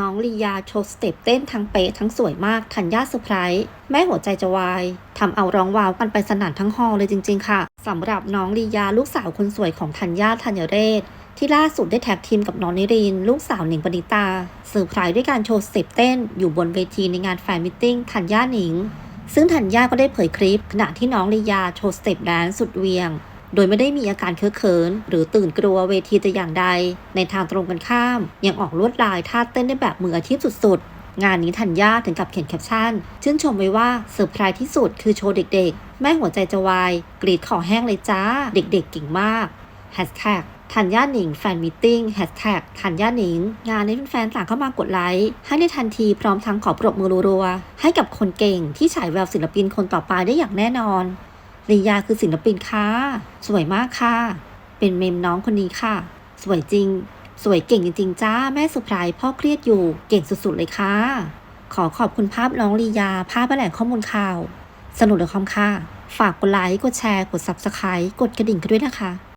น้องลียาโชว์สเต็ปเต้นทั้งเป๊ะทั้งสวยมากธัญญาเซอร์ไพรส์แม่หัวใจจะวายทำเอาร้องว้าวกันไปสนั่นทั้งฮอลเลยจริง ๆ ค่ะสำหรับน้องลียาลูกสาวคนสวยของธัญญาธัญเรศที่ล่าสุดได้แท็กทีมกับน้องนิริน ลูกสาวหนิงปณิตาเซอร์ไพรส์ด้วยการโชว์สเต็ปเต้น อยู่บนเวทีในงานแฟนมิทติ้งธัญญาหนิง ซึ่งธัญญาก็ได้เผยคลิป ขณะที่น้องลียาโชว์สเต็ปแดนซ์สุดเวียง โดยไม่ได้มีอาการเคอะเขิน หรือตื่นกลัวเวทีแต่อย่างใด ในทางตรงกันข้าม ยังออกลวดลายท่าเต้นได้แบบมืออาชีพสุดๆ งานนี้ธัญญาถึงกับเขียนแคปชั่น ชื่นชมไว้ว่าเซอร์ไพรส์ที่สุดคือโชว์เด็กๆ แม่หัวใจจะวาย กรีดขอแห้งเลยจ้า เด็กๆเก่งมากแฮชแท็กธัญญาหนิงแฟนมิทติ้งแฮชแท็กธัญญาหนิง งานนี้แฟนๆต่างเข้ามากดไลค์ ให้ในทันทีพร้อมทั้งขอปรบมือรัวๆ ให้กับคนเก่งที่ฉายแววศิลปินคนต่อไปได้อย่างแน่นอน ลียาคือศิลปินค่ะ สวยมากค่ะ เป็นเมมน้องคนนี้ค่ะ สวยจริง สวยเก่งจริงๆจ้า แม่สุพรายพ่อเครียดอยู่ เก่งสุดๆเลยค่ะ ขอขอบคุณภาพน้องลียา ภาพแหล่งข้อมูลข่าว สนุกเลยคอมค่ะ ฝากกดไลค์ กดแชร์ กด Subscribe กดกระดิ่งกันด้วยนะคะ